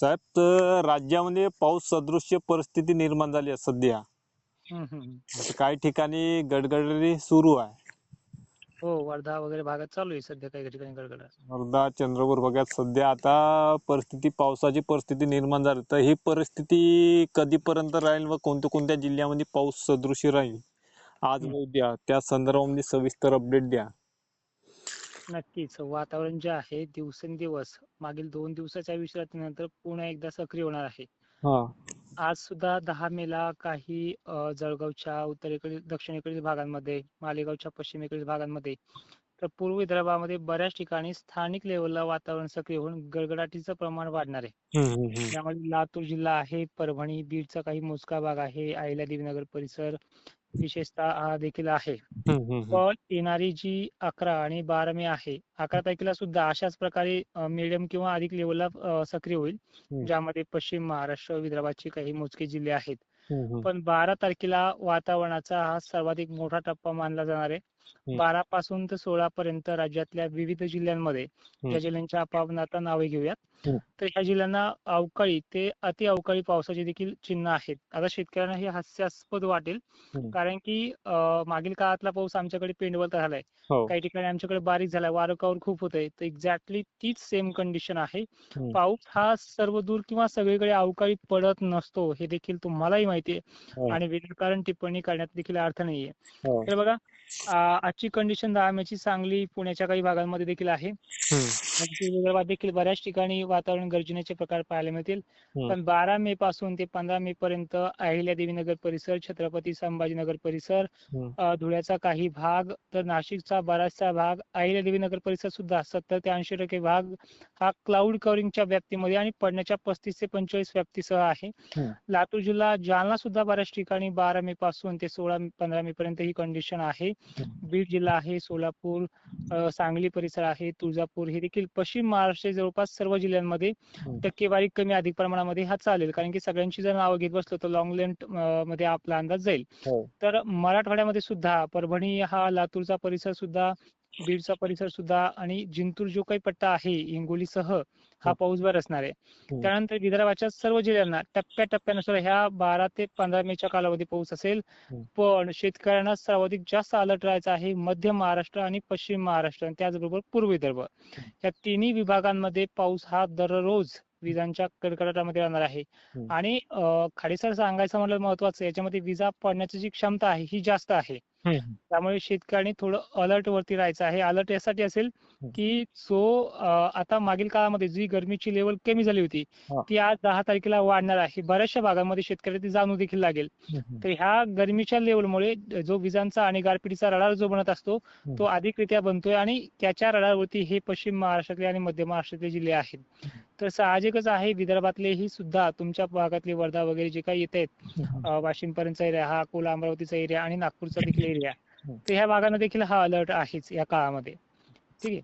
साहेब तर राज्यामध्ये पाऊस सदृश्य परिस्थिती निर्माण झाली आहे सध्या. आता काही ठिकाणी गडगडली सुरू आहे. हो वर्धा वगैरे भागात चालू आहे सध्या काही ठिकाणी गडगडाट वर्धा चंद्रपूर भागात सध्या आता परिस्थिती पावसाची परिस्थिती निर्माण झाली. तर ही परिस्थिती कधीपर्यंत राहील व कोणत्या कोणत्या जिल्ह्यामध्ये पाऊस सदृश्य राहील? आज उद्या त्या संदर्भामध्ये सविस्तर अपडेट द्या. नक्कीच. वातावरण जे आहे दिवसेंदिवस मागील दोन दिवसाच्या विश्रांतीनंतर पुन्हा एकदा सक्रिय होणार आहे. हा. आज सुद्धा दहा मेला काही अ, जळगावच्या उत्तरेकडील दक्षिणेकडील भागांमध्ये मालेगावच्या पश्चिमेकडील भागांमध्ये तर पूर्व विदर्भामध्ये बऱ्याच ठिकाणी स्थानिक लेवलला वातावरण सक्रिय होऊन गडगडाटीचं प्रमाण वाढणार आहे. हम्म, हम्म, हम्म. त्यामध्ये लातूर जिल्हा आहे परभणी बीडचा काही मोजका भाग आहे अहिल्यादेवी नगर परिसर विशेषतः हा देखील आहे. पण येणारी जी अकरा आणि बारा मे आहे अकरा तारखेला सुद्धा अशाच प्रकारे मिडियम किंवा अधिक लेवलला सक्रिय होईल. ज्यामध्ये पश्चिम महाराष्ट्र विदर्भाचे काही मोजके जिल्हे आहेत. पण बारा तारखेला वातावरणाचा हा सर्वाधिक मोठा टप्पा मानला जाणार आहे. बारा पासून तर सोळा पर्यंत राज्यातल्या विविध जिल्ह्यांमध्ये ज्या जिल्ह्यांच्या आपण आता नावे घेऊयात. तर ह्या जिल्ह्यांना अवकाळी ते अति अवकाळी पावसाचे देखील चिन्ह आहेत आता शेतकऱ्यांना हे हास्यास्पद वाटेल. कारण की मागील काळातला पाऊस आमच्याकडे पेंडवलत झालाय हो. काही ठिकाणी आमच्याकडे बारीक झालाय वारं खूप होतंय तर एक्झॅक्टली तीच सेम कंडिशन आहे. पाऊस हा सर्व दूर किंवा सगळीकडे अवकाळी पडत नसतो हे देखील तुम्हालाही माहिती आहे हो. आणि विनाकारण टिप्पणी करण्यात देखील अर्थ नाहीये हो. तर बघा आजची कंडिशन दहा मेची सांगली पुण्याच्या काही भागांमध्ये देखील आहे. विदर्भात देखील बऱ्याच ठिकाणी वातावरण गर्जनेचे प्रकार पाहायला मिळतील. पण बारा मे पासून ते पंधरा मे पर्यंत अहिल्यादेवी नगर परिसर छत्रपती संभाजीनगर परिसर धुळ्याचा काही भाग तर नाशिकचा बराचसा भाग अहिल्यादेवी नगर परिसर सुद्धा सत्तर ते ऐंशी टक्के भाग हा क्लाउड कव्हरिंगच्या व्याप्तीमध्ये आणि पडण्याच्या पस्तीस ते पंचेचाळीस व्याप्तीसह आहे. लातूर जिल्हा जालना सुद्धा बऱ्याच ठिकाणी बारा मे पासून ते सोळा पंधरा मे पर्यंत ही कंडिशन आहे. बीड जिल्हा आहे सोलापूर सांगली परिसर आहे तुळजापूर हे देखील पश्चिम महाराष्ट्र जवळपास सर्व जिल्ह्यांमध्ये हम्म. टक्केवारी कमी अधिक प्रमाणामध्ये हा चालेल कारण की सगळ्यांची जर नावं घेत बसलो तर लॉंग लेंथमध्ये आपला अंदाज जाईल हो. तर मराठवाड्यामध्ये सुद्धा परभणी हा लातूरचा परिसर सुद्धा बीडचा परिसर सुद्धा आणि जिंतूर जो काही पट्टा आहे हिंगोलीसह हा पाऊस बरसणार आहे हम्म. त्यानंतर विदर्भाच्या सर्व जिल्ह्यांना टप्प्याटप्प्यानुसार ह्या बारा ते पंधरा मेच्या कालावधी पाऊस असेल हम्म. पण शेतकऱ्यांना सर्वाधिक जास्त अलर्ट राहायचा आहे मध्य महाराष्ट्र आणि पश्चिम महाराष्ट्र आणि त्याचबरोबर पूर्व विदर्भ या तिन्ही विभागांमध्ये पाऊस हा दररोज विजांच्या कडकडाटामध्ये राहणार आहे. आणि खाडीसर सांगायचं म्हटलं महत्वाचं याच्यामध्ये विजा पडण्याची जी क्षमता आहे ही जास्त आहे. त्यामुळे शेतकऱ्यांनी थोडं अलर्ट वरती राहायचं आहे अलर्ट यासाठी असेल. की जो अं, आता मागील काळामध्ये जी गरमीची लेवल कमी झाली होती. ती आज दहा तारखेला वाढणार आहे बऱ्याचशा भागांमध्ये शेतकऱ्यांना ती जाणू देखील लागेल. तर ह्या गरमीच्या लेवलमुळे जो विजांचा आणि गारपिटीचा रडार जो बनत असतो तो अधिकरित्या बनतोय आणि त्याच्या रडारवरती हे पश्चिम महाराष्ट्रातले आणि मध्य महाराष्ट्रातले जिल्हे आहेत तर साहजिकच आहे विदर्भातलेही सुद्धा तुमच्या भागातले वर्धा वगैरे जे काही येत आहेत हम्म. वाशिम पर्यंतचा एरिया हा अकोला अमरावतीचा एरिया आणि नागपूरचा देखील एरिया. तर ह्या भागांना देखील हा अलर्ट आहेच या काळामध्ये. ठीक आहे?